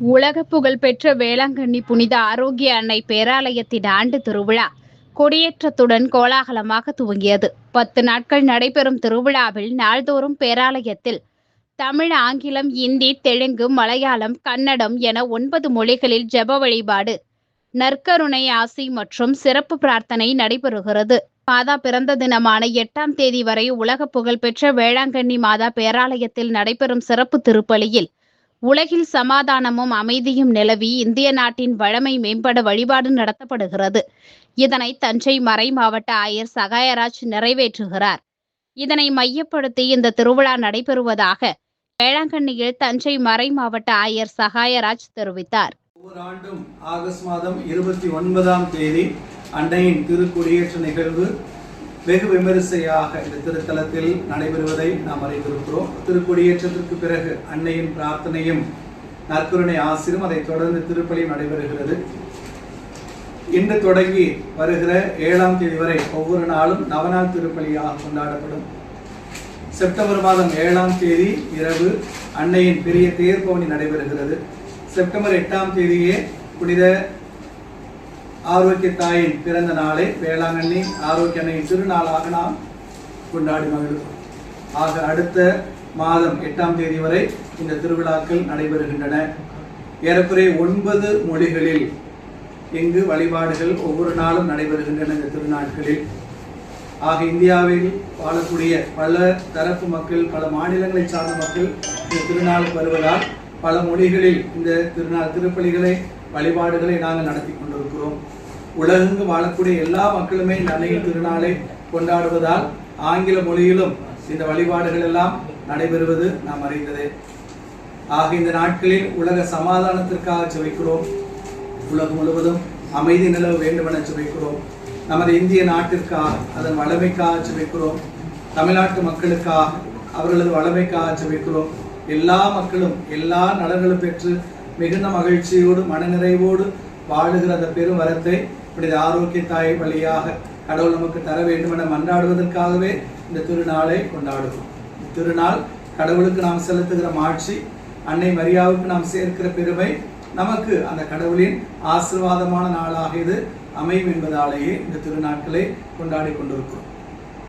உலக புகழ்பெற்ற வேளாங்கண்ணி புனித ஆரோக்கிய அன்னை பேராலயத்தின் ஆண்டு திருவிழா கொடியேற்றத்துடன் கோலாகலமாக துவங்கியது. பத்து நாட்கள் நடைபெறும் திருவிழாவில் நாள்தோறும் பேராலயத்தில் தமிழ் ஆங்கிலம் இந்தி தெலுங்கு மலையாளம் கன்னடம் என ஒன்பது மொழிகளில் ஜெப வழிபாடு நற்கருணை ஆசி மற்றும் சிறப்பு பிரார்த்தனை நடைபெறுகிறது. மாதா பிறந்த தினமான எட்டாம் தேதி வரை உலக புகழ்பெற்ற வேளாங்கண்ணி மாதா பேராலயத்தில் நடைபெறும் சிறப்பு திருப்பலியில் உலகில் சமாதானமும் அமைதியும் நிலவி இந்திய நாட்டின் வளமை மேம்பட வழிபாடு நடத்தப்படுகிறது. இதனை தஞ்சை மறை மாவட்ட ஆயர் சகாயராஜ் நிறைவேற்றுகிறார். இதனை மையப்படுத்தி இந்த திருவிழா நடைபெறுவதாக வேளாங்கண்ணியில் தஞ்சை மறை மாவட்ட ஆயர் சகாயராஜ் தெரிவித்தார். ஒவ்வொரு ஆண்டும் ஆகஸ்ட் மாதம் இருபத்தி ஒன்பதாம் தேதி அன்னையின் திருக்குடியேற்ற நிகழ்வு வெகு விமரிசையாக இந்த திருத்தலத்தில் நடைபெறுவதை நாம் அறிந்திருக்கிறோம். திருக்குடியேற்றத்திற்கு பிறகு அன்னையின் பிரார்த்தனையும் நற்கருணை ஆசிரும் அதைத் தொடர்ந்து திருப்பலியும் நடைபெறுகிறது. இன்று தொடங்கி வருகிற ஏழாம் தேதி வரை ஒவ்வொரு நாளும் நவநாள் திருப்பலியாக கொண்டாடப்படும். செப்டம்பர் மாதம் ஏழாம் தேதி இரவு அன்னையின் பெரிய தேர்பவனி நடைபெறுகிறது. செப்டம்பர் எட்டாம் தேதியே புனித ஆரோக்கிய தாயின் பிறந்த நாளை வேளாங்கண்ணி ஆரோக்கிய அன்னையின் திருநாளாக நாம் கொண்டாடி மகிழ்கிறோம். ஆக அடுத்த மாதம் எட்டாம் தேதி வரை இந்த திருவிழாக்கள் நடைபெறுகின்றன. ஏறக்குறைய ஒன்பது மொழிகளில் இங்கு வழிபாடுகள் ஒவ்வொரு நாளும் நடைபெறுகின்றன இந்த திருநாட்களில். ஆக இந்தியாவில் வாழக்கூடிய பல தரப்பு மக்கள் பல மாநிலங்களை சார்ந்த மக்கள் இந்த திருநாளுக்கு வருவதால் பல மொழிகளில் இந்த திருநாள் திருப்பலிகளை வழிபாடுகளை நாங்கள் நடத்தி கொண்டிருக்கிறோம். உலகெங்கு வாழக்கூடிய எல்லா மக்களுமே இந்த திருநாளை கொண்டாடுவதால் ஆங்கில மொழியிலும் இந்த வழிபாடுகள் எல்லாம் நடைபெறுவது நாம் அறிந்ததே. ஆக இந்த நாட்களில் உலக சமாதானத்திற்காக சுவைக்கிறோம் உலகம் முழுவதும் அமைதி நிலவ வேண்டுமென சுவைக்கிறோம் நமது இந்திய நாட்டிற்காக அதன் வளமைக்காக சுவைக்கிறோம் தமிழ்நாட்டு மக்களுக்காக அவர்களது வளமைக்காக சுவைக்கிறோம் எல்லா மக்களும் எல்லா நலன்களும் பெற்று மிகுந்த மகிழ்ச்சியோடு மனநிறைவோடு வாழுகிற அந்த பெரும் வரத்தை இப்படி ஆரோக்கிய தாய் வழியாக கடவுள் நமக்கு தர வேண்டும் என மன்றாடுவதற்காகவே இந்த திருநாளை கொண்டாடுகிறோம். திருநாள் கடவுளுக்கு நாம் செலுத்துகிற மாட்சி அன்னை மரியாவுக்கு நாம் சேர்க்கிற பெருமை நமக்கு அந்த கடவுளின் ஆசீர்வாதமான நாளாக இது அமையும் என்பதாலேயே இந்த திருநாட்களை கொண்டாடி கொண்டிருக்கிறோம்.